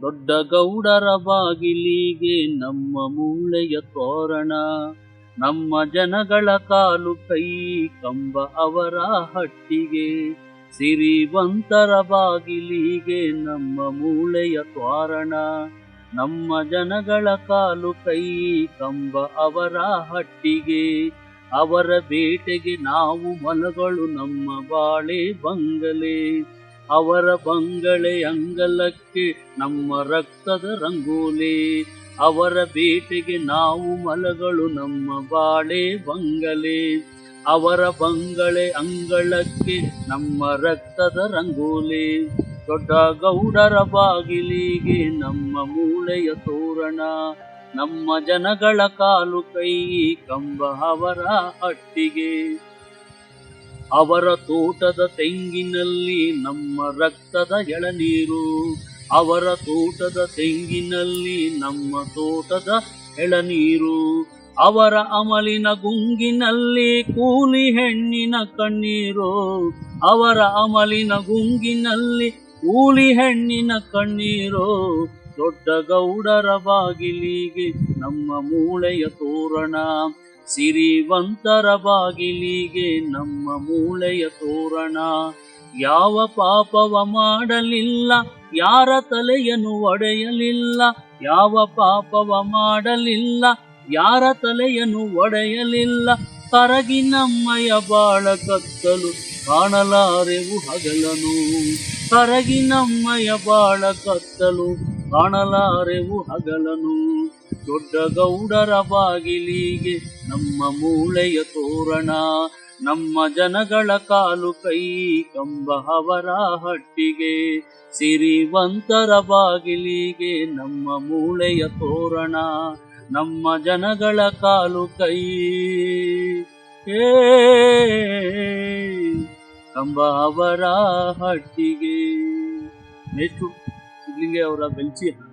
ದೊಡ್ಡ ಗೌಡರ ಬಾಗಿಲಿಗೆ ನಮ್ಮ ಮೂಳೆಯ ತೋರಣ, ನಮ್ಮ ಜನಗಳ ಕಾಲು ಕೈ ಕಂಬ ಅವರ ಹಟ್ಟಿಗೆ, ಸಿರಿವಂತರ ಬಾಗಿಲಿಗೆ ನಮ್ಮ ಮೂಳೆಯ ತ್ವಾರಣ ನಮ್ಮ ಜನಗಳ ಕಾಲು ಕೈ ಕಂಬ ಅವರ ಹಟ್ಟಿಗೆ, ಅವರ ಬೇಟೆಗೆ ನಾವು ಮಲಗಳು ನಮ್ಮ ಬಾಳೆ ಬಂಗಲೆ. ಅವರ ಬಂಗಳೆ ಅಂಗಲಕ್ಕೆ ನಮ್ಮ ರಕ್ತದ ರಂಗೋಲಿ. ಅವರ ಬೇಟೆಗೆ ನಾವು ಮಲಗಳು ನಮ್ಮ ಬಾಳೆ ಬಂಗಲೆ. ಅವರ ಬಂಗಳೆ ಅಂಗಳಕ್ಕೆ ನಮ್ಮ ರಕ್ತದ ರಂಗೋಲಿ. ದೊಡ್ಡ ಗೌಡರ ಬಾಗಿಲಿಗೆ ನಮ್ಮ ಮೂಳೆಯ ತೋರಣ. ನಮ್ಮ ಜನಗಳ ಕಾಲು ಕೈ ಕಂಬ ಅವರ ಹಟ್ಟಿಗೆ. ಅವರ ತೋಟದ ತೆಂಗಿನಲ್ಲಿ ನಮ್ಮ ರಕ್ತದ ಎಳನೀರು. ಅವರ ತೋಟದ ತೆಂಗಿನಲ್ಲಿ ನಮ್ಮ ತೋಟದ ಎಳನೀರು. ಅವರ ಅಮಲಿನ ಗುಂಗಿನಲ್ಲಿ ಕೂಲಿ ಹೆಣ್ಣಿನ ಕಣ್ಣೀರು. ಅವರ ಅಮಲಿನ ಗುಂಗಿನಲ್ಲಿ ಕೂಲಿ ಹೆಣ್ಣಿನ ಕಣ್ಣೀರು. ದೊಡ್ಡ ಗೌಡರ ಬಾಗಿಲಿಗೆ ನಮ್ಮ ಮೂಳೆಯ ತೋರಣ. ಸಿರಿವಂತರ ಬಾಗಿಲಿಗೆ ನಮ್ಮ ಮೂಳೆಯ ತೋರಣ. ಯಾವ ಪಾಪವ ಮಾಡಲಿಲ್ಲ, ಯಾರ ತಲೆಯನ್ನು ಒಡೆಯಲಿಲ್ಲ, ಯಾವ ಪಾಪವ ಮಾಡಲಿಲ್ಲ, ಯಾರ ತಲೆಯನ್ನು ಒಡೆಯಲಿಲ್ಲ. ಕರಗಿ ನಮ್ಮಯ ಬಾಳ ಕತ್ತಲು, ಕಾಣಲಾರೆವು ಹಗಲನು. ಕರಗಿ ನಮ್ಮಯ ಬಾಳ ಕತ್ತಲು, ಕಾಣಲಾರೆವು ಹಗಲನು. ದೊಡ್ಡ ಗೌಡರ ಬಾಗಿಲಿಗೆ ನಮ್ಮ ಮೂಳೆಯ ತೋರಣ, ನಮ್ಮ ಜನಗಳ ಕಾಲು ಕೈ ಕಂಬ ಅವರ ಹಟ್ಟಿಗೆ. ಸಿರಿವಂತರ ಬಾಗಿಲಿಗೆ ನಮ್ಮ ಮೂಳೆಯ ತೋರಣ, ನಮ್ಮ ಜನಗಳ ಕಾಲು ಕೈ. ಏ, ಕಂಬ ಅವರ ಹಟ್ಟಿಗೆ. ನೆಕ್ಸ್ಟು ಸಿದ್ಲಿಂಗೆ ಅವರ ಬೆಂಚಿ